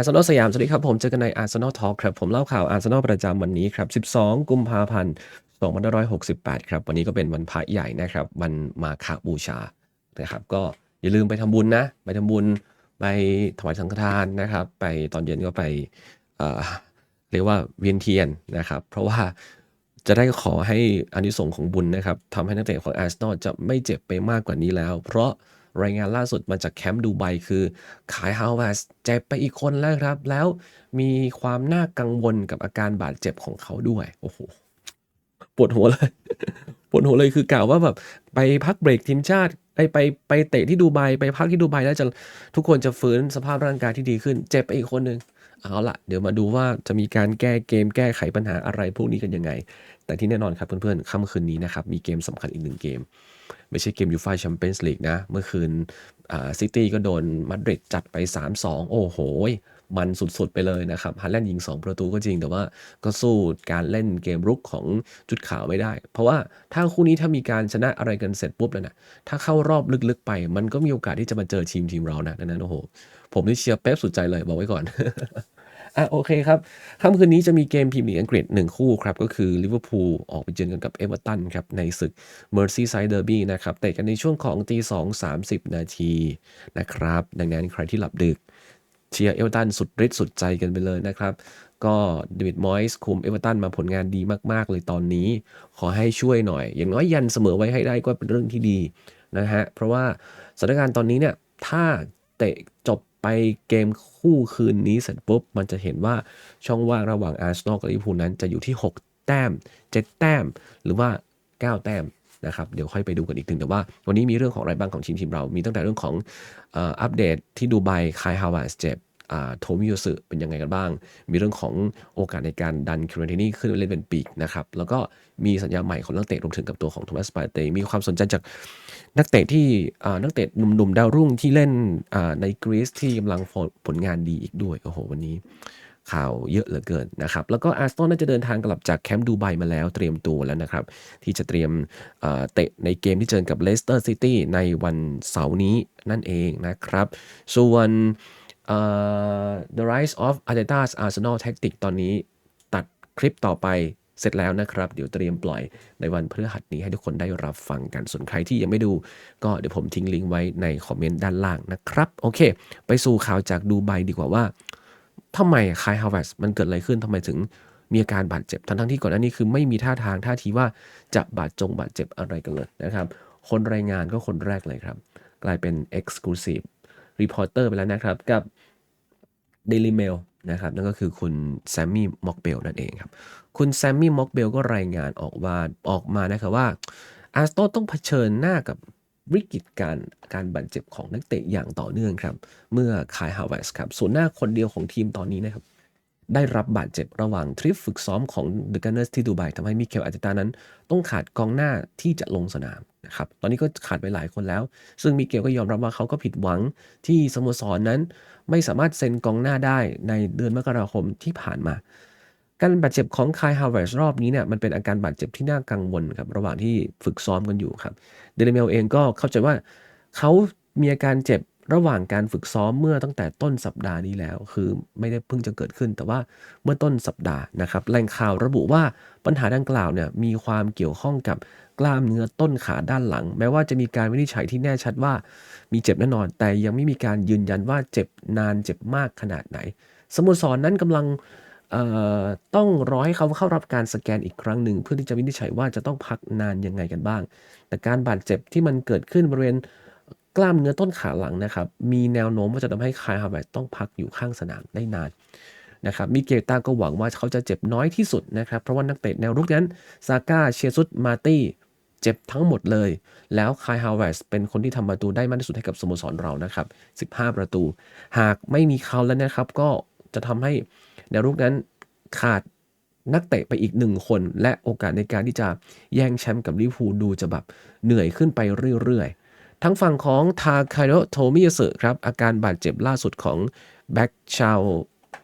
อาร์เซนอลสยามสวัสดีครับผมเจอกันใน Arsenal Talk ครับผมเล่าข่าวอาร์เซนอลประจำวันนี้ครับ 12 กุมภาพันธ์ 2568 ครับ วันนี้ก็เป็นวันพระใหญ่นะครับวันมาฆบูชานะครับก็อย่าลืมไปทำบุญนะ ไปทำบุญไปถวายสังฆทานนะครับ ไปตอนเย็นก็ไปเเรียกว่าเวียนเทียนนะครับ เพราะว่าจะได้ขอให้อานิสงส์ของบุญนะครับทำให้นักเตะของอาร์เซนอลจะไม่เจ็บไปมากกว่านี้แล้ว เพราะ รายงานล่าสุดมาจากแคมป์ดูไบคือขายฮาวเวสเจ็บไปอีกคนแล้วครับ แล้วมีความน่ากังวลกับอาการบาดเจ็บของเขาด้วย โอ้โห ปวดหัวเลย ปวดหัวเลยคือกล่าวว่าแบบไปพักเบรกทีมชาติไปไปไปเตะที่ดูไบไปพักที่ดูไบแล้วจะทุกคนจะฟื้นสภาพร่างกายที่ดีขึ้น เจ็บไปอีกคนหนึ่งเอาละเดี๋ยวมาดูว่าจะมีการแก้เกมแก้ไขปัญหาอะไรพวกนี้กันยังไง แต่ที่แน่นอนครับเพื่อนๆค่ำคืนนี้นะครับ มีเกมสำคัญอีกหนึ่งเกม ไม่ใช่เกมยูฟ่าแชมเปี้ยนส์ลีกนะ เมื่อคืนซิตี้ก็โดนมาดริดจัดไป 3-2 โอ้โห มันสุดๆไปเลยนะครับฮันแลนด์ยิง 2 ประตูก็จริง แต่ว่าก็สู้การเล่นเกมรุกของจุดขาวไม่ได้ เพราะว่าถ้าคู่นี้ถ้ามีการชนะอะไรกันเสร็จปุ๊บแล้วนะถ้าเข้ารอบลึกๆไป มันก็มีโอกาสที่จะมาเจอทีมทีมเรานะดังนั้นโอ้โห ผมนี่เชียร์เป๊ปสุดใจเลยบอกไว้ก่อน อะโอเคครับค่ำคืนนี้จะมีเกมพรีเมียร์ลีกอังกฤษหนึ่งคู่ครับ ก็คือลิเวอร์พูลออกไปเจอกันกับเอเวอร์ตันครับ ในศึก Merseyside Derby นะครับเตะกันในช่วงของตีสองสามสิบนาทีนะครับ ดังนั้นใครที่หลับดึกเชียร์เอเวอร์ตันสุดฤทธิ์สุดใจกันไปเลยนะครับ ก็เดวิดมอยส์คุมเอเวอร์ตันมาผลงานดีมาก ๆ เลยตอนนี้ ขอให้ช่วยหน่อย อย่างน้อยยันเสมอไว้ให้ได้ก็เป็นเรื่องที่ดีนะฮะ เพราะว่าสถานการณ์ตอนนี้เนี่ย ถ้าเตะจบ ไปเกมคู่คืนนี้เสร็จปุ๊บ มันจะเห็นว่าช่องว่างระหว่างอาร์เซนอลกับลิเวอร์พูลนั้นจะอยู่ที่ 6 แต้ม 7 แต้ม หรือว่า 9 แต้มนะครับเดี๋ยวค่อยไปดูกันอีกทีแต่ว่า วันนี้มีเรื่องของอะไรบ้างของทีมทีมเรา มีตั้งแต่เรื่องของอัปเดตที่ดูไบคายฮาวาสเจ็บ โทมิโยสึเป็นยังไงกันบ้าง มีเรื่องของโอกาสในการดันคิวเรนตินี่ขึ้นเล่นเป็นปีกนะครับ แล้วก็มีสัญญาใหม่ของนักเตะรวมถึงกับตัวของโทมัสปาเตมีความสนใจจากนักเตะที่นักเตะหนุ่มๆดาวรุ่งที่เล่นในกรีซที่กำลังผลงานดีอีกด้วย โอ้โห วันนี้ข่าวเยอะเหลือเกินนะครับ แล้วก็อาร์เซนอลน่าจะเดินทางกลับจากแคมป์ดูไบมาแล้วเตรียมตัวแล้วนะครับ ที่จะเตรียมเตะในเกมที่เจอกับเลสเตอร์ซิตี้ในวันเสาร์นี้นั่นเองนะครับ ส่วน The Rise of Arteta's Arsenal Tactic ตอนนี้ตัดคลิปต่อไปเสร็จแล้วนะครับ เดี๋ยวเตรียมปล่อยในวันพฤหัสนี้ให้ทุกคนได้รับฟังกันส่วนใครที่ยังไม่ดู ก็เดี๋ยวผมทิ้งลิงก์ไว้ในคอมเมนต์ด้านล่างนะครับ โอเค ไปสู่ข่าวจากดูไบดีกว่าว่าทำไมคายฮาวเวสมันเกิดอะไรขึ้นทำไมถึงมีอาการบาดเจ็บ ทั้งทั้งๆที่ก่อนหน้านี้คือไม่มีท่าทางท่าทีว่าจะบาดจงบาดเจ็บอะไรกันเลยนะครับ คนรายงานก็คนแรกเลยครับ กลายเป็น Exclusive Reporter ไปแล้วนะครับ กับ Daily Mail นะครับนั่นก็คือคุณแซมมี่ม็อกเบลนั่นเองครับ คุณแซมมี่ม็อกเบลก็รายงานออกว่าออกมานะครับว่าอาร์สโตต้องเผชิญหน้ากับวิกฤตการการบาดเจ็บของนักเตะอย่างต่อเนื่องครับ เมื่อคายฮาวเวสครับส่วนหน้าคนเดียวของทีมตอนนี้นะครับ ได้รับบาดเจ็บระหว่างทริปฝึกซ้อมของเดอะกันเนอร์สที่ดูไบทำให้มิเคลอาร์เตตานั้น ต้องขาดกองหน้าที่จะลงสนามนะครับตอนนี้ก็ขาดไปหลายคนแล้ว ซึ่งมิเกลก็ยอมรับว่าเขาก็ผิดหวังที่สโมสรนนั้น ไม่สามารถเซ็นกองหน้าได้ในเดือนมกราคมที่ผ่านมา การบาดเจ็บของคายฮาวเวสรอบนี้เนี่ยมันเป็นอาการบาดเจ็บที่น่ากังวลครับระหว่างที่ฝึกซ้อมกันอยู่ครับเดลเมลเองก็เข้าใจว่าเขามีอาการเจ็บ ระหว่างการฝึกซ้อมเมื่อตั้งแต่ต้นสัปดาห์นี้แล้ว คือไม่ได้เพิ่งจะเกิดขึ้น แต่ว่าเมื่อต้นสัปดาห์นะครับแหล่งข่าวระบุว่าปัญหาดังกล่าวเนี่ยมีความเกี่ยวข้องกับกล้ามเนื้อต้นขาด้านหลัง แม้ว่าจะมีการวินิจฉัยที่แน่ชัดว่ามีเจ็บแน่นอน แต่ยังไม่มีการยืนยันว่าเจ็บนานเจ็บมากขนาดไหน สโมสรนนั้นกำลังต้องรอให้เขาเข้ารับการสแกนอีกครั้งหนึ่ง เพื่อที่จะวินิจฉัยว่าจะต้องพักนานยังไงกันบ้าง แต่การบาดเจ็บที่มันเกิดขึ้นบริเวณ กล้ามเนื้อต้นขาหลังนะครับ มีแนวโน้มว่าจะทำให้คายฮาวเวร์ตต้องพักอยู่ข้างสนามได้นานนะครับมิเกลตาก็หวังว่าเขาจะเจ็บน้อยที่สุดนะครับ เพราะว่านักเตะแนวรุกนั้น ซาก้า เชียซุตมาตี้เจ็บทั้งหมดเลย แล้วคายฮาวเวร์สเป็นคนที่ทำประตูได้มากที่สุดให้กับสโมสรเรานะครับ 15 ประตู หากไม่มีเขาแล้วนะครับ ก็จะทำให้แนวรุกนั้นขาดนักเตะไปอีกหนึ่งคน และโอกาสในการที่จะแย่งแชมป์กับลิเวอร์พูลดูจะแบบเหนื่อยขึ้นไปเรื่อยๆ ทั้งฝั่งของทาคาโรโทมิยาสึครับ อาการบาดเจ็บล่าสุดของแบ็กชาว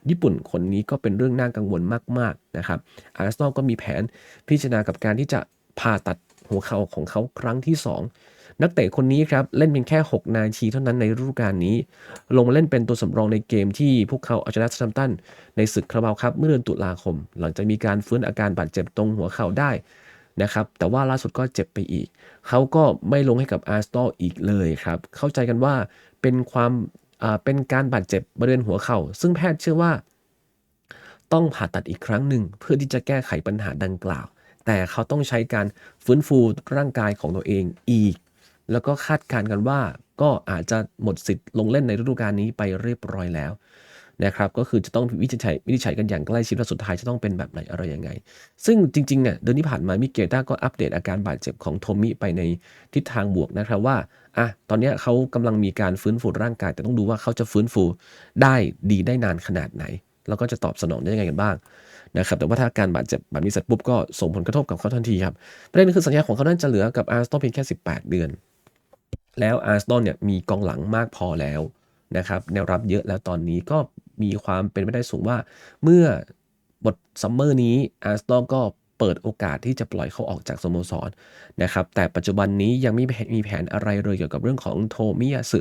ญี่ปุ่นคนนี้ก็เป็นเรื่องน่ากังวลมาก ๆ นะครับ อาร์เซนอลก็มีแผนพิจารณากับการที่จะผ่าตัดหัวเข่าของเขาครั้งที่ 2 นักเตะคนนี้ครับ เล่นเพียงแค่ 6 นาทีเท่านั้นในฤดูกาลนี้ ลงมาเล่นเป็นตัวสำรองในเกมที่พวกเขาเอาชนะซัมตัน ในศึกคาราบาวครับเมื่อเดือนตุลาคม หลังจากมีการฟื้นอาการบาดเจ็บตรงหัวเข่าได้นะครับแต่ว่าล่าสุดก็เจ็บไปอีก เขาก็ไม่ลงให้กับอาร์สตอลอีกเลยครับ เข้าใจกันว่าเป็นความเป็นการบาดเจ็บบริเวณหัวเข่า ซึ่งแพทย์เชื่อว่า ต้องผ่าตัดอีกครั้งหนึ่งเพื่อที่จะแก้ไขปัญหาดังกล่าว แต่เขาต้องใช้การฟื้นฟูร่างกายของตัวเองอีก แล้วก็คาดการณ์กันว่าก็อาจจะหมดสิทธิ์ลงเล่นในฤดูกาลนี้ไปเรียบร้อยแล้ว นะครับก็คือจะต้องวิจัยวินิจฉัยกันอย่างใกล้ชิดว่าสุดท้ายจะต้องเป็นแบบไหนอะไรยังไง ซึ่งจริงๆเนี่ยเดือนที่ผ่านมามิเกต้าก็อัปเดตอาการบาดเจ็บของโทมิไปในทิศทางบวกนะครับว่าอะตอนนี้เขากำลังมีการฟื้นฟูร่างกาย แต่ต้องดูว่าเขาจะฟื้นฟูได้ดีได้นานขนาดไหน แล้วก็จะตอบสนองได้ยังไงกันบ้างนะครับแต่ว่าถ้าการบาดเจ็บแบบนี้เสร็จปุ๊บก็ส่งผลกระทบกับเขาทันทีครับประเด็นคือสัญญาของเขานั้นจะเหลือกับอาร์สตันเพียงแค่ 18 เดือน แล้วอาร์สตันเนี่ยมีกองหลังมากพอแล้วนะครับแนวรับเยอะแล้วตอนนี้ก็ มีความเป็นไปได้สูงว่า เมื่อบทซัมเมอร์นี้อาร์สตันก็เปิดโอกาสที่จะปล่อยเขาออกจากสโมสรนะครับแต่ปัจจุบันนี้ยังไม่มีแผนอะไรเลยเกี่ยวกับเรื่องของโทมิยาสึ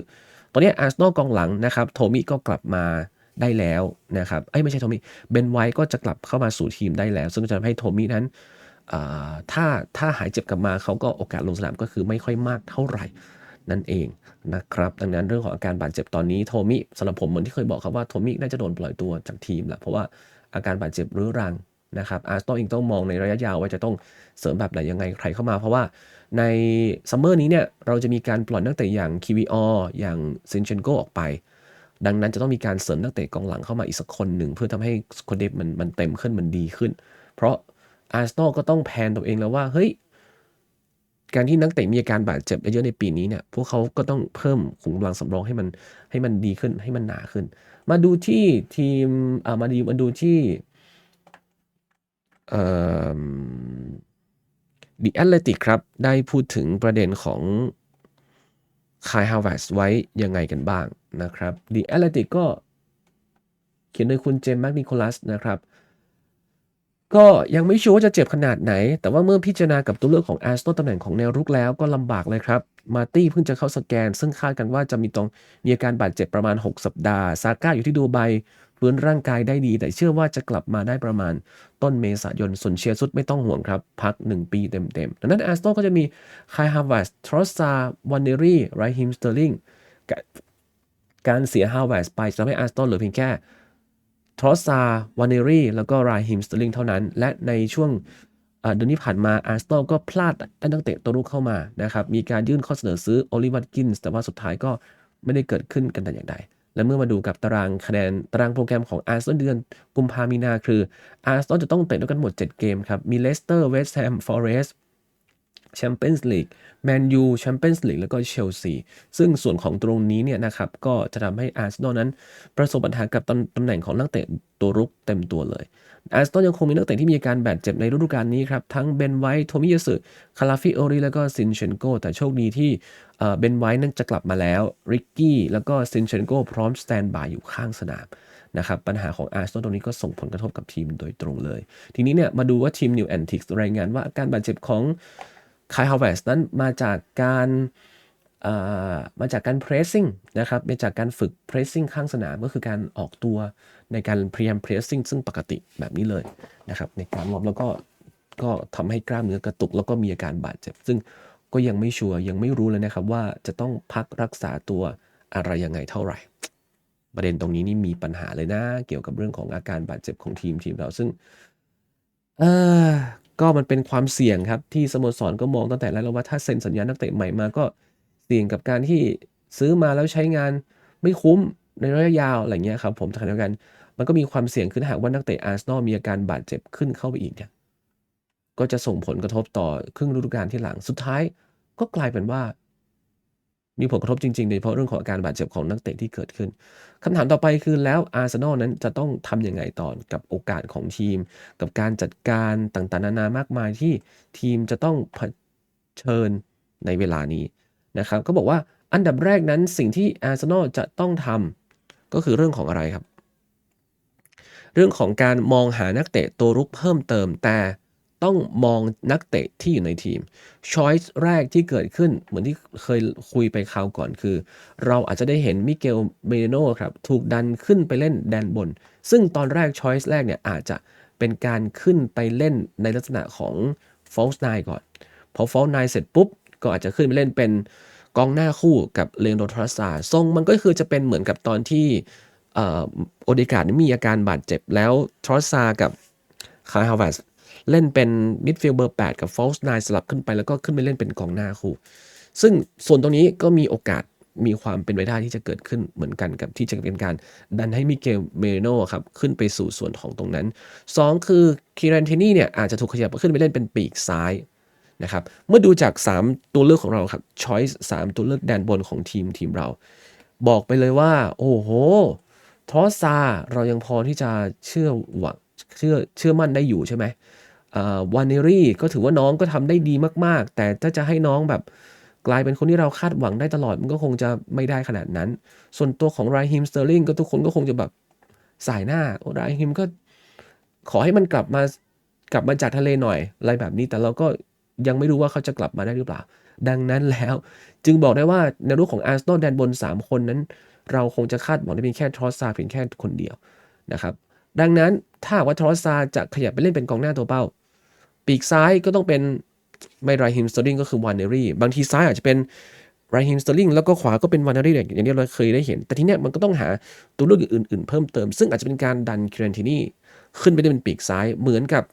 ตอนนี้อาร์สตันกองหลังนะครับโทมิก็กลับมาได้แล้วนะครับเอ้ไม่ใช่โทมิเบนไวท์ก็จะกลับเข้ามาสู่ทีมได้แล้ว ซึ่งจะทำให้โทมินั้นถ้าถ้าหายเจ็บกลับมาเขาก็โอกาสลงสนามก็คือไม่ค่อยมากเท่าไหร่ นั่นเองนะครับ ดังนั้นเรื่องของอาการบาดเจ็บตอนนี้โทมิสำหรับผมเหมือนที่เคยบอกครับว่าโทมิน่าจะโดนปล่อยตัวจากทีมแหละเพราะว่าอาการบาดเจ็บรื้อรังนะครับอาร์สตันเองต้องมองในระยะยาวว่าจะต้องเสริมแบบไหนยังไงใครเข้ามา เพราะว่าในซัมเมอร์นี้เนี่ยเราจะมีการปล่อยนักเตะอย่างคีวีอออย่างซินเชนโกออกไป ดังนั้นจะต้องมีการเสริมนักเตะกองหลังเข้ามาอีกสักคนหนึ่ง เพื่อทำให้คนเดฟมันมันเต็มขึ้นมันดีขึ้น เพราะอาร์เซนอลก็ต้องแพนตัวเองแล้วว่าเฮ้ย การที่นักเตะมีอาการบาดเจ็บเยอะในปีนี้เนี่ยพวกเขาก็ต้องเพิ่มขุมกำลังสำรองให้มันให้มันดีขึ้นให้มันหนาขึ้น มาดูที่ทีมอ่ามาดูมาดูที่เอ่อดิแอตเลติกครับ ได้พูดถึงประเด็นของคายฮาวเวสไว้ยังไงกันบ้างนะครับดิแอตเลติกก็เขียนโดยคุณเจมส์แมกนิโคลัสนะครับ ก็ยังไม่ชัวร์ว่าจะเจ็บขนาดไหน แต่ว่าเมื่อพิจารณากับตัวเลือกของอาร์สตันตำแหน่งของแนวรุกแล้วก็ลำบากเลยครับ มาตี้เพิ่งจะเข้าสแกน ซึ่งคาดกันว่าจะมีตรงมีอาการบาดเจ็บประมาณ 6 สัปดาห์ ซาก้าอยู่ที่ดูไบฟื้นร่างกายได้ดี แต่เชื่อว่าจะกลับมาได้ประมาณต้นเมษายน ส่วนเชียร์ซุดไม่ต้องห่วงครับ พัก 1 ปีเต็มๆ ดังนั้นอาร์สตันก็จะมีคายฮาวเวสทรอสซาวันเนรีไรฮิมสเตอร์ลิงการเสียฮาวเวสไปจะทำให้อาร์สตันเหลือเพียงแค่ ทรอสซาวานเนรีแล้วก็ราฮิมสเตอร์ลิงเท่านั้น และในช่วงเดือนที่ผ่านมาอาร์สตันก็พลาดได้นักเตะตัวรุกเข้ามานะครับมีการยื่นข้อเสนอซื้อโอลิวัตกินส์แต่ว่าสุดท้ายก็ไม่ได้เกิดขึ้นกันแต่อย่างใด และเมื่อมาดูกับตารางคะแนนตารางโปรแกรมของอาร์เซนอลเดือนกุมภามีนาคืออาร์เซนอลจะต้องเตะด้วยกันหมด 7 เกมครับมีเลสเตอร์เวสต์แฮมฟอเรสต์ แชมเปี้ยนส์ลีกแมนยูแชมเปี้ยนส์ลีกแล้วก็เชลซีซึ่งส่วนของตรงนี้เนี่ยนะครับก็จะทำให้อาร์เซนอลนั้น ประสบปัญหากับตำตำแหน่งของนักเตะตัวรุกเต็มตัวเลยอาร์เซนอลยังคงมีนักเตะที่มีอาการบาดเจ็บในฤดูกาลนี้ครับ ทั้งเบนไวท์โทมิยาสึคาราฟิโอริแล้วก็ซินเชนโกแต่โชคดีที่เบนไวท์นั้นจะกลับมาแล้วริกกี้แล้วก็ซินเชนโกพร้อมสแตนบายอยู่ข้างสนามนะครับปัญหาของอาร์เซนอลตรงนี้ก็ส่งผลกระทบกับทีมโดยตรงเลย ทีนี้เนี่ยมาดูว่าทีมนิวแอนติกส์รายงานว่าอาการบาดเจ็บของ คายฮาวเวสนั้นมาจากการมาจากการเพรสซิ่งนะครับมาจากการฝึกเพรสซิ่งข้างสนามก็คือการออกตัวในการพยายามเพรสซิ่งซึ่งปกติแบบนี้เลยนะครับในการวอร์มแล้วก็ก็ทำให้กล้ามเนื้อกระตุก แล้วก็มีอาการบาดเจ็บ ซึ่งก็ยังไม่ชัวร์ยังไม่รู้เลยนะครับว่าจะต้องพักรักษาตัวอะไรยังไงเท่าไหร่ ประเด็นตรงนี้นี่มีปัญหาเลยนะ เกี่ยวกับเรื่องของอาการบาดเจ็บของทีมทีมเราซึ่งเออ ก็มันเป็นความเสี่ยงครับ ที่สโมสรก็มองตั้งแต่แรกแล้วว่าถ้าเซ็นสัญญานักเตะใหม่มาก็เสี่ยงกับการที่ซื้อมาแล้วใช้งานไม่คุ้มในระยะยาวอะไรเงี้ยครับผมแต่ขณะเดียวกัน มันก็มีความเสี่ยงขึ้นหากว่านักเตะอาร์เซนอลมีอาการบาดเจ็บขึ้นเข้าไปอีกเนี่ยก็จะส่งผลกระทบต่อครึ่งฤดูกาลที่หลังสุดท้ายก็กลายเป็นว่า มีผลกระทบจริงๆโดยเฉพาะเรื่องของอาการบาดเจ็บของนักเตะที่เกิดขึ้นคำถามต่อไปคือแล้วอาร์เซนอลนั้นจะต้องทำยังไงต่อกับโอกาสของทีม กับการจัดการต่างๆนานามากมายที่ทีมจะต้องเผชิญในเวลานี้นะครับก็บอกว่าอันดับแรกนั้นสิ่งที่อาร์เซนอลจะต้องทำก็คือเรื่องของอะไรครับ เรื่องของการมองหานักเตะตัวรุกเพิ่มเติมแต่ ต้องมองนักเตะที่อยู่ในทีม choice แรกที่เกิดขึ้นเหมือนที่เคยคุยไปคราวก่อนคือ เราอาจจะได้เห็นมิเกลเมเรโนครับ ถูกดันขึ้นไปเล่นแดนบน ซึ่งตอนแรก choice แรกเนี่ยอาจจะเป็นการขึ้นไปเล่นในลักษณะของ false nine ก่อน พอ false nine เสร็จปุ๊บ ก็อาจจะขึ้นไปเล่นเป็นกองหน้าคู่กับเลนโดทรัสซาทรงมันก็คือจะเป็นเหมือนกับตอนที่อโอเดกาดมีอาการบาดเจ็บแล้วทรัสซากับคาร์ฮาวเวส เล่นเป็นมิดฟิลด์เบอร์8กับฟอลส์ไนสลับขึ้นไปแล้วก็ขึ้นไปเล่นเป็นกองหน้าคู่ ซึ่งส่วนตรงนี้ก็มีโอกาสมีความเป็นไปได้ที่จะเกิดขึ้นเหมือนกันกับที่จะเป็นการดันให้มิเกลเมโนครับขึ้นไปสู่ส่วนของตรงนั้น 2 คือคีรันเทนี่เนี่ยอาจจะถูกขยับขึ้นไปเล่นเป็นปีกซ้ายนะครับเมื่อดูจาก 3 ตัวเลือกของเราครับช้อยส์3ตัวเลือกแดนบนของทีมทีมเรา บอกไปเลยว่า โอ้โหทอสซาเรายังพอที่จะเชื่อหวังเชื่อเชื่อมั่นได้อยู่ใช่ไหม วานเนรี่ก็ถือว่าน้องก็ทำได้ดีมากๆ แต่ถ้าจะให้น้องแบบกลายเป็นคนที่เราคาดหวังได้ตลอดมันก็คงจะไม่ได้ขนาดนั้น ส่วนตัวของไรฮิมสเตอร์ลิงก็ทุกคนก็คงจะแบบสายหน้าไรฮิมก็ขอให้มันกลับมากลับมาจากทะเลหน่อยอะไรแบบนี้ แต่เราก็ยังไม่รู้ว่าเขาจะกลับมาได้หรือเปล่า ดังนั้นแล้ว จึงบอกได้ว่าในรูปของอาร์เซนอลแดนบน 3 คนนั้น เราคงจะคาดหวังได้เพียงแค่ทรอสซาเพียงแค่คนเดียวนะครับ ดังนั้นถ้าว่าทรอสซาจะขยับไปเล่นเป็นกองหน้าตัวเป้า ปีกซ้ายก็ต้องเป็นไม่ไรฮิมสเตอร์ลิงก็คือวานเนอรี่บางทีซ้ายอาจจะเป็นไรฮิมสเตอร์ลิงแล้วก็ขวาก็เป็นวานเนอรี่อย่างที่เราเคยได้เห็น แต่ทีเนี้ยมันก็ต้องหาตัวเลือกอื่นๆ เพิ่มเติม ซึ่งอาจจะเป็นการดันเคิรันทินี่ขึ้นไปเล่นเป็นปีกซ้ายเหมือนกับ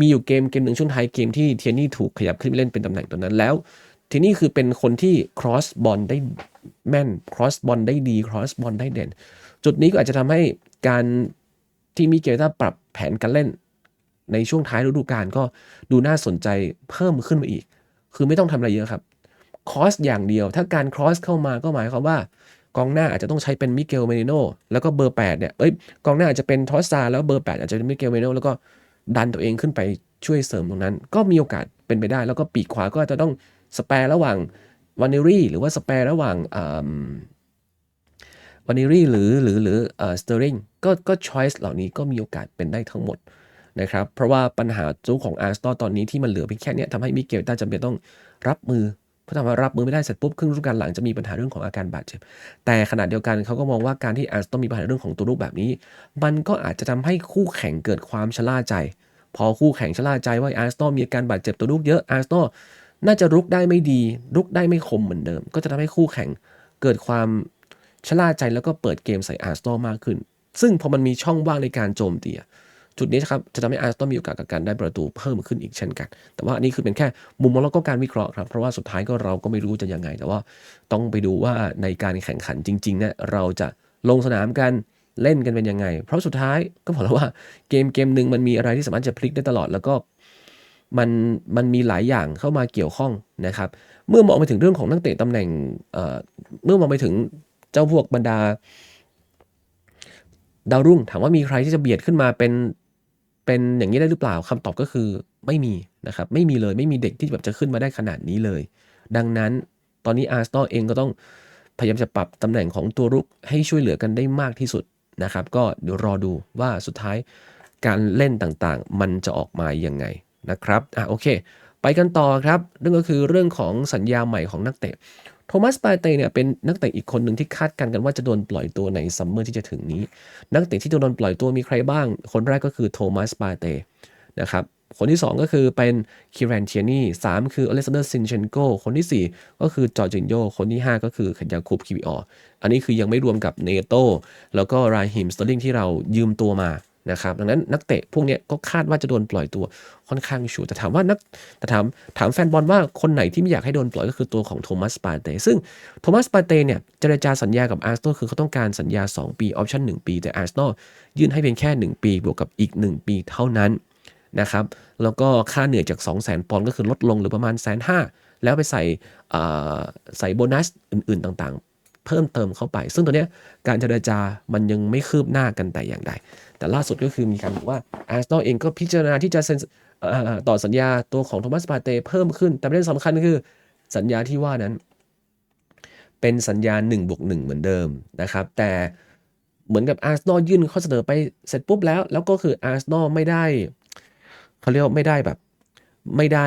มีอยู่เกมเกมหนึ่งช่วงท้ายเกมที่เทียนี่ถูกขยับขึ้นไปเล่นเป็นตำแหน่งตัวนั้นแล้วทีนี่คือเป็นคนที่ cross บอลได้แม่น cross บอลได้ดี cross บอลได้เด่น จุดนี้ก็อาจจะทำให้การที่มิเกลต้าปรับแผนการเล่น ในช่วงท้ายฤดูกาลก็ดูน่าสนใจเพิ่มขึ้นมาอีก คือไม่ต้องทำอะไรเยอะครับคอสอย่างเดียวถ้าการ cross เข้ามาก็หมายความว่ากองหน้าอาจจะต้องใช้เป็นมิเกลเมนิโนแล้วก็เบอร์8เนี่ยเอ้ยกองหน้าอาจจะเป็นทอสซาแล้วเบอร์ 8 อาจจะเป็นมิเกลเมนิโนแล้วก็ดันตัวเองขึ้นไปช่วยเสริมตรงนั้น ก็มีโอกาสเป็นไปได้ แล้วก็ปีกขวาก็จะต้องสเปร์ระหว่างวานิรี่หรือว่าสเปร์ระหว่างวานิรี่หรือหรือหรือสเตอริงก็ก็ช้อยส์เหล่านี้ก็มีโอกาสเป็นได้ทั้งหมด นะครับ เพราะว่าปัญหาจุของอาร์สตอตอนนี้ที่มันเหลือเพียงแค่นี้ทำให้มิเกลต้าจำเป็นต้องรับมือเพราะทำว่ารับมือไม่ได้เสร็จปุ๊บครึ่งฤดูกาลหลังจะมีปัญหาเรื่องของอาการบาดเจ็บ แต่ขณะเดียวกันเขาก็มองว่าการที่อาร์สตอมีปัญหาเรื่องของตัวรูปแบบนี้ มันก็อาจจะทำให้คู่แข่งเกิดความชะล่าใจ พอคู่แข่งชะล่าใจว่าอาร์สตอมีอาการบาดเจ็บตัวลูกเยอะอาร์สตอน่าจะรุกได้ไม่ดีรุกได้ไม่คมเหมือนเดิม ก็จะทำให้คู่แข่งเกิดความชะล่าใจแล้วก็เปิดเกมใส่อาร์สตอมากขึ้น ซึ่งพอมันมีช่องว่างในการโจมตี จุดนี้ครับจะทำให้อาร์สตอมีโอกาสกับการได้ประตูเพิ่มขึ้นอีกเช่นกัน แต่ว่าอันนี้คือเป็นแค่มุมมองแล้วก็การวิเคราะห์ครับ เพราะว่าสุดท้ายก็เราก็ไม่รู้จะยังไง แต่ว่าต้องไปดูว่าในการแข่งขันจริงๆเนี่ยเราจะลงสนามกันเล่นกันเป็นยังไง เพราะสุดท้ายก็บอกแล้วว่าเกมเกมหนึ่งมันมีอะไรที่สามารถจะพลิกได้ตลอดแล้วก็มันมันมีหลายอย่างเข้ามาเกี่ยวข้องนะครับ เมื่อมองไปถึงเรื่องของนักเตะตำแหน่งเเมื่อมองไปถึงเจ้าพวกบรรดา ดาวรุ่งถามว่ามีใครที่จะเบียดขึ้นมาเป็น เป็นอย่างนี้ได้หรือเปล่าคำตอบก็คือไม่มีนะครับไม่มีเลยไม่มีเด็กที่แบบจะขึ้นมาได้ขนาดนี้เลย ดังนั้นตอนนี้อาร์สตอเองก็ต้องพยายามจะปรับตำแหน่งของตัวรุกให้ช่วยเหลือกันได้มากที่สุดนะครับ ก็เดี๋ยวรอดูว่าสุดท้ายการเล่นต่างๆ มันจะออกมายังไงนะครับอะโอเค ไปกันต่อครับเรื่องก็คือเรื่องของสัญญาใหม่ของนักเตะ โทมัสปาเต้เนี่ยเป็นนักเตะอีกคนหนึ่งที่คาดการณ์กันว่าจะโดนปล่อยตัวในซัมเมอร์ที่จะถึงนี้ นักเตะที่จะโดนปล่อยตัวมีใครบ้าง คนแรกก็คือโทมัสปาเต้นะครับคนที่ 2 ก็คือเป็นคิรันเทียนี่สามคืออเลสซานเดอร์ซินเชนโกคนที่ 4 ก็คือจอร์จินโย คนที่ 5 ก็คือขยาคูบคิวิอออันนี้คือยังไม่รวมกับเนโตแล้วก็ราฮิมสเตอร์ลิงที่เรายืมตัวมา นะครับดังนั้นนักเตะพวกนี้ก็คาดว่าจะโดนปล่อยตัวค่อนข้างชูแต่ถามว่านักแต่ถามถามแฟนบอลว่าคนไหนที่ไม่อยากให้โดนปล่อยก็คือตัวของโทมัสปาเต้ซึ่งโทมัสปาเต้เนี่ยเจรจาสัญญากับอาร์เซนอลคือเขาต้องการสัญญา 2 ปีออปชั่น1 ปี แต่อาร์เซนอลยื่นให้เพียงแค่ 1 ปีบวกกับอีก 1 ปีเท่านั้นนะครับแล้วก็ค่าเหนื่อยจาก 2 0 0 0 0 0ปอนด์ก็คือลดลงหรือประมาณแสนห้าแล้วไปใส่ใส่โบนัสอื่นๆต่างๆ เพิ่มเติมเข้าไป ซึ่งตัวเนี้ยการเจรจามันยังไม่คืบหน้ากันแต่อย่างใด แต่ล่าสุดก็คือมีการบอกว่าอาร์เซนอลเองก็พิจารณาที่จะเซ็นต่อสัญญาตัวของโทมัสปาเต้เพิ่มขึ้น แต่ประเด็นสำคัญก็คือสัญญาที่ว่านั้น เป็นสัญญา1บวก1เหมือนเดิมนะครับ แต่เหมือนกับอาร์เซนอลยื่นข้อเสนอไปเสร็จปุ๊บแล้ว แล้วก็คืออาร์เซนอลไม่ได้เขาเรียกไม่ได้แบบ ไม่ได้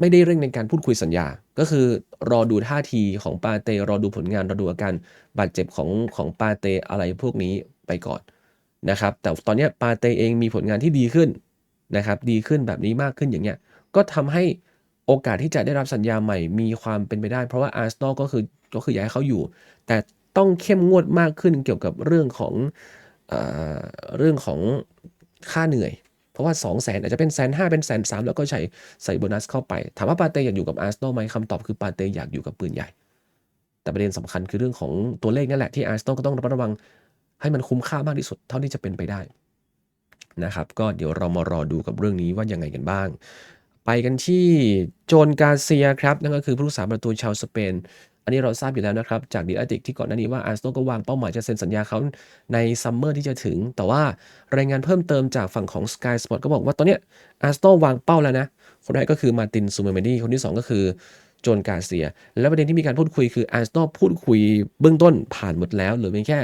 ไม่ได้เร่งในการพูดคุยสัญญา ก็คือรอดูท่าทีของปาเต รอดูผลงาน รอดูอาการบาดเจ็บของของปาเตอะไรพวกนี้ไปก่อนนะครับ แต่ตอนนี้ปาเตเองมีผลงานที่ดีขึ้นนะครับ ดีขึ้นแบบนี้มากขึ้นอย่างเงี้ย ก็ทำให้โอกาสที่จะได้รับสัญญาใหม่มีความเป็นไปได้ เพราะว่าอาร์เซนอลก็คือก็คืออยากให้เขาอยู่ แต่ต้องเข้มงวดมากขึ้นเกี่ยวกับเรื่องของเออเรื่องของค่าเหนื่อย เพราะว่า 2 0 0แสนอาจจะเป็นแสนห้าเป็นแสนสามแล้วก็ใส่ใส่โบนัสเข้าไป ถามว่าปาเต้อยากอยู่กับอาร์เซนอลไหมคำตอบคือปาเต้อยากอยู่กับปืนใหญ่ แต่ประเด็นสำคัญคือเรื่องของตัวเลขนั่นแหละที่อาร์เซนอลก็ต้องระมัดระวังให้มันคุ้มค่ามากที่สุดเท่าที่จะเป็นไปได้นะครับก็เดี๋ยวเรามารอดูกับเรื่องนี้ว่ายังไงกันบ้าง ไปกันที่โจนกาเซียครับนั่นก็คือผู้รักษาประตูชาวสเปน อันนี้เราทราบอยู่แล้วนะครับ จากดีอาติกที่ก่อนหน้านี้ว่าอาร์เซนอลก็วางเป้าหมายจะเซ็นสัญญาเขาในซัมเมอร์ที่จะถึง แต่ว่ารายงานเพิ่มเติมจากฝั่งของ Sky Sport ก็บอกว่าตอนนี้อาร์เซนอลวางเป้าแล้วนะ คนแรกก็คือมาตินซูเมเมดี้คนที่ 2 ก็คือโจนกาเซีย และประเด็นที่มีการพูดคุยคืออาร์เซนอลพูดคุยเบื้องต้นผ่านหมดแล้วเหรือเพียงแค่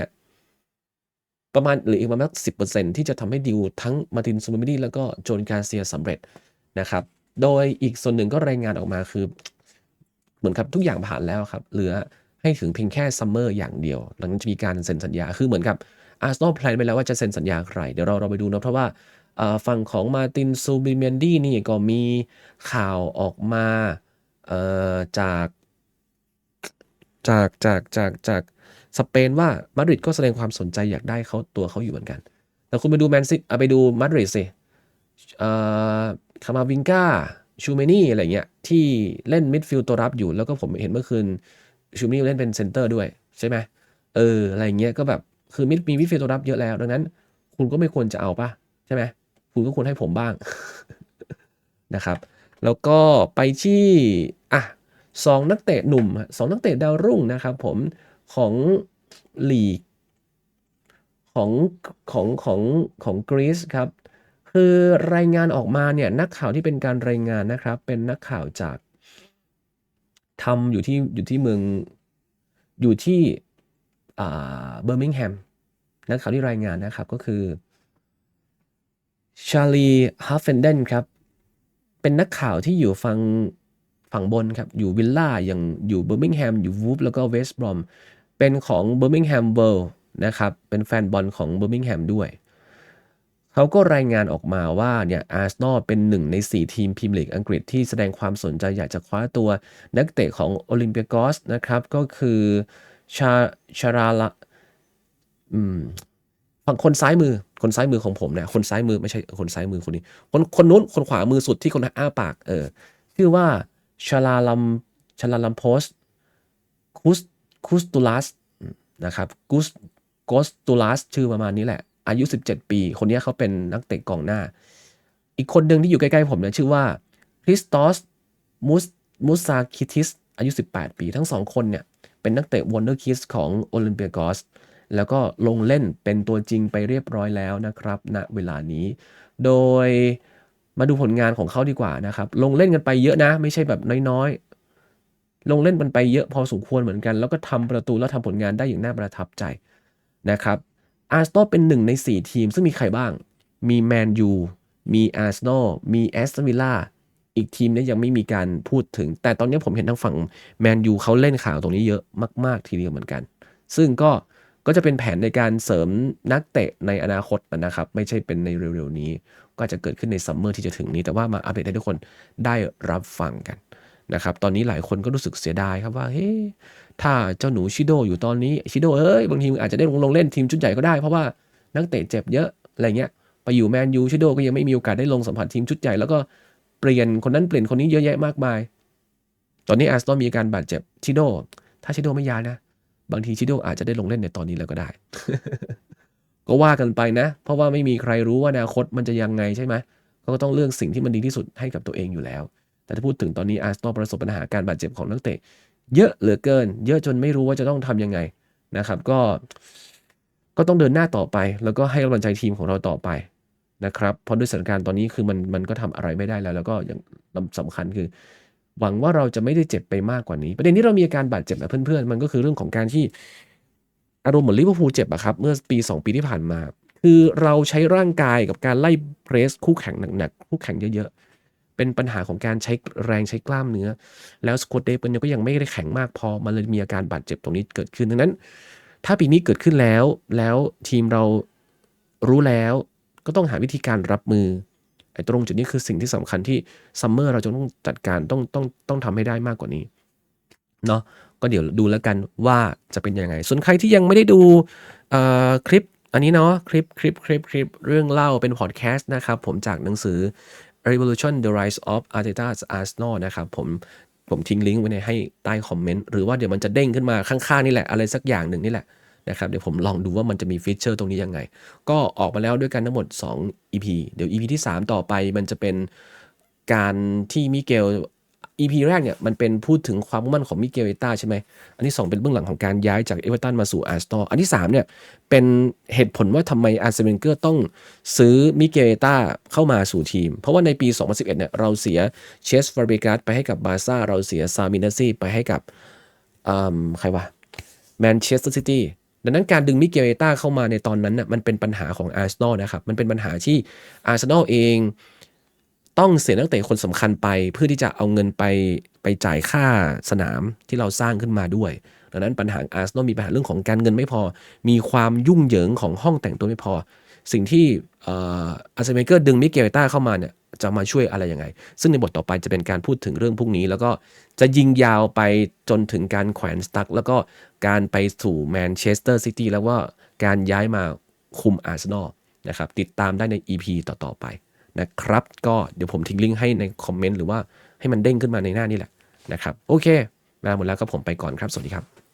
ประมาณหรืออีกประมาณสิบเปอร์เซ็นที่จะทำให้ดิวทั้งมาตินซูเมเมดี้แล้วก็โจนกาเซียสำเร็จนะครับ โดยอีกส่วนหนึ่งก็รายงานออกมาคือ เหมือนครับทุกอย่างผ่านแล้วครับ เหลือให้ถึงเพียงแค่ซัมเมอร์อย่างเดียว หลังจากจะมีการเซ็นสัญญา คือเหมือนกับอาร์เซนอลแพลนไปแล้วว่าจะเซ็นสัญญาใคร เดี๋ยวเราเราไปดูนะเพราะว่าฝั่งของมาตินซูบิเมนดี้นี่ก็มีข่าวออกมาจากจากจากจากจากสเปนว่ามาดริดก็แสดงความสนใจอยากได้เขาตัวเขาอยู่เหมือนกัน แต่คุณไปดูแมนซิตไปดูมาดริดสิคามาวิงกา ชูเมนี่อะไรเงี้ยที่เล่นมิดฟิลด์ตัวรับอยู่แล้วก็ผมเห็นเมื่อคืนชูเมนี่เล่นเป็นเซนเตอร์ด้วยใช่ไหมเอออะไรเงี้ยก็แบบคือมิดมีมิดฟิลด์ตัวรับเยอะแล้ว ดังนั้น คุณก็ไม่ควรจะเอาป่ะใช่ไหมคุณก็ควรให้ผมบ้างนะครับ แล้วก็ไปที่อะสองนักเตะหนุ่มสองนักเตะดาวรุ่งนะครับ ผมของลีกของของของของกรีซครับ คือรายงานออกมาเนี่ยนักข่าวที่เป็นการรายงานนะครับ เป็นนักข่าวจากทำอยู่ที่อยู่ที่เมืองอยู่ที่เบอร์มิงแฮมนักข่าวที่รายงานนะครับก็คือชาลีฮัฟเฟนเดนครับ เป็นนักข่าวที่อยู่ฝั่งฝั่งบนครับ อยู่วิลล่าอย่างอยู่เบอร์มิงแฮมอยู่วูฟแล้วก็เวสต์บรอมเป็นของเบอร์มิงแฮมเวิลด์นะครับ เป็นแฟนบอลของเบอร์มิงแฮมด้วย เขาก็รายงานออกมาว่าเนี่ยอาร์เซนอลเป็นหนึ่งใน 4 ทีมพรีเมียร์ลีกอังกฤษที่แสดงความสนใจอยากจะคว้าตัวนักเตะของโอลิมเปียกอสนะครับ ก็คือชาชาราละอืมฝั่งคนซ้ายมือคนซ้ายมือของผมเนี่ยคนซ้ายมือไม่ใช่คนซ้ายมือคนนี้ คนคนนู้นคนขวามือสุดที่คนอ้าปากเออชื่อว่าชาลาลัมชาลาลัมโพสคุสคุสตูลัสนะครับกุสโกสตูลัสชื่อประมาณนี้แหละ อายุ 17 ปี คนนี้เขาเป็นนักเตะกองหน้า อีกคนหนึ่งที่อยู่ใกล้ๆผมเนี่ยชื่อว่าคริสตอสมุสมุซาคิทิสอายุ 18 ปี ทั้งสองคนเนี่ยเป็นนักเตะวอนเดอร์คิสของโอลิมเปียกอสแล้วก็ลงเล่นเป็นตัวจริงไปเรียบร้อยแล้วนะครับณเวลานี้ โดยมาดูผลงานของเขาดีกว่านะครับ ลงเล่นกันไปเยอะนะ ไม่ใช่แบบน้อยๆ ลงเล่นมันไปเยอะพอสมควรเหมือนกัน แล้วก็ทำประตูแล้วทำผลงานได้อย่างน่าประทับใจนะครับ อาร์เซนอลเป็นหนึ่งใน 4 ทีม ซึ่งมีใครบ้าง มีแมนยูมีอาร์เซนอลมีแอสตันวิลล่าอีกทีมนี้ยังไม่มีการพูดถึง แต่ตอนนี้ผมเห็นทางฝั่งแมนยูเขาเล่นข่าวตรงนี้เยอะมากๆ ทีเดียวเหมือนกัน ซึ่งก็ก็จะเป็นแผนในการเสริมนักเตะในอนาคตนะครับ ไม่ใช่เป็นในเร็วๆนี้ ก็จะเกิดขึ้นในซัมเมอร์ที่จะถึงนี้ แต่ว่ามาอัปเดตให้ทุกคนได้รับฟังกันนะครับ ตอนนี้หลายคนก็รู้สึกเสียดายครับว่า เฮ้ ถ้าเจ้าหนูชิโดอยู่ตอนนี้ชิโดเอ้ยบางทีอาจจะได้ลงลงเล่นทีมชุดใหญ่ก็ได้เพราะว่านักเตะเจ็บเยอะอะไรเงี้ยไปอยู่แมนยูชิโดก็ยังไม่มีโอกาสได้ลงสัมผัสทีมชุดใหญ่แล้วก็เปลี่ยนคนนั้นเปลี่ยนคนนี้เยอะแยะมากมาย ตอนนี้อาร์เซนอลมีอาการบาดเจ็บชิโดถ้าชิโดไม่ยานะ บางทีชิโดอาจจะได้ลงเล่นในตอนนี้แล้วก็ได้ ก็ว่ากันไปนะ เพราะว่าไม่มีใครรู้ว่าอนาคตมันจะยังไงใช่ไหมก็ต้องเลือกสิ่งที่มันดีที่สุดให้กับตัวเองอยู่แล้ว แต่ถ้าพูดถึงตอนนี้อาร์เซนอลประสบปัญหาการบาดเจ็บของนักเตะ เยอะเหลือเกิน เยอะจนไม่รู้ว่าจะต้องทำยังไงนะครับ ก็ก็ต้องเดินหน้าต่อไป แล้วก็ให้กำลังใจทีมของเราต่อไปนะครับเพราะด้วยสถานการณ์ตอนนี้คือมันมันก็ทำอะไรไม่ได้แล้ว แล้วก็อย่างสำคัญคือ หวังว่าเราจะไม่ได้เจ็บไปมากกว่านี้ ประเด็นที่เรามีอาการบาดเจ็บแบบเพื่อนๆมันก็คือเรื่องของการที่อารมณ์เหมือนลิเวอร์พูลเจ็บอะครับเมื่อปี 2 ปีที่ผ่านมา คือเราใช้ร่างกายกับการไล่เพรสคู่แข่งหนักๆคู่แข่งเยอะๆ เป็นปัญหาของการใช้แรงใช้กล้ามเนื้อ แล้วสควอตเดฟมันก็ยังไม่ได้แข็งมากพอ มันเลยมีอาการบาดเจ็บตรงนี้เกิดขึ้นดังนั้น ถ้าปีนี้เกิดขึ้นแล้ว แล้วทีมเรารู้แล้วก็ต้องหาวิธีการรับมือไอ้ตรงจุดนี้คือสิ่งที่สำคัญที่ซัมเมอร์เราจะต้องจัดการต้องต้องต้องทำให้ได้มากกว่านี้เนาะก็เดี๋ยวดูแล้วกันว่าจะเป็นยังไง ส่วนใครที่ยังไม่ได้ดูคลิปอันนี้เนาะคลิปคลิปคลิปคลิปเรื่องเล่าเป็นพอดแคสต์นะครับผมจากหนังสือ Revolution the Rise of Arteta's Arsenal นะครับผมผมทิ้งลิงก์ไว้ในให้ใต้คอมเมนต์หรือว่าเดี๋ยวมันจะเด้งขึ้นมาข้างๆนี่แหละ อะไรสักอย่างหนึ่งนี่แหละนะครับเดี๋ยวผมลองดูว่ามันจะมีฟีเจอร์ตรงนี้ยังไง ก็ออกมาแล้วด้วยกันทั้งหมด 2 EP เดี๋ยว EP ที่ 3 ต่อไปมันจะเป็นการที่มิเกล EP แรกเนี่ยมันเป็นพูดถึงความมุ่งมั่นของมิเกลเอต้าใช่ไหม อันที่ 2 เป็นเบื้องหลังของการย้ายจากเอเวอร์ตันมาสู่อาร์เซนอล อันที่3เนี่ยเป็นเหตุผลว่าทำไมอาร์เซนเกอร์ต้องซื้อมิเกลเอต้าเข้ามาสู่ทีม เพราะว่าในปี 2011เนี่ยเราเสียเชสฟาร์เบกัสไปให้กับบาร์ซ่า เราเสียซามินาซีไปให้กับอืมใครวะแมนเชสเตอร์ซิตี้ดังนั้นการดึงมิเกลเอต้าเข้ามาในตอนนั้นน่ะมันเป็นปัญหาของอาร์เซนอลนะครับ มันเป็นปัญหาที่อาร์เซนอลเอง ต้องเสียนักเตะคนสำคัญไป เพื่อที่จะเอาเงินไปไปจ่ายค่าสนามที่เราสร้างขึ้นมาด้วยดังนั้นปัญหาอาร์เซนอลมีปัญหาเรื่องของการเงินไม่พอ มีความยุ่งเหยิงของห้องแต่งตัวไม่พอ สิ่งที่เอ่ออาร์เซนเกอร์ดึงมิเกลต้าเข้ามาเนี่ยจะมาช่วยอะไรยังไง ซึ่งในบทต่อไปจะเป็นการพูดถึงเรื่องพวกนี้ แล้วก็จะยิงยาวไปจนถึงการแขวนสตั๊กแล้วก็การไปสู่แมนเชสเตอร์ซิตี้แล้วว่าการย้ายมาคุมอาร์เซนอลนะครับติดตามได้ใน EP ต่อๆไป นะครับ ก็เดี๋ยวผมทิ้งลิงก์ให้ในคอมเมนต์หรือว่าให้มันเด้งขึ้นมาในหน้านี่แหละนะครับ โอเคเวลาหมดแล้วก็ผมไปก่อนครับ สวัสดีครับ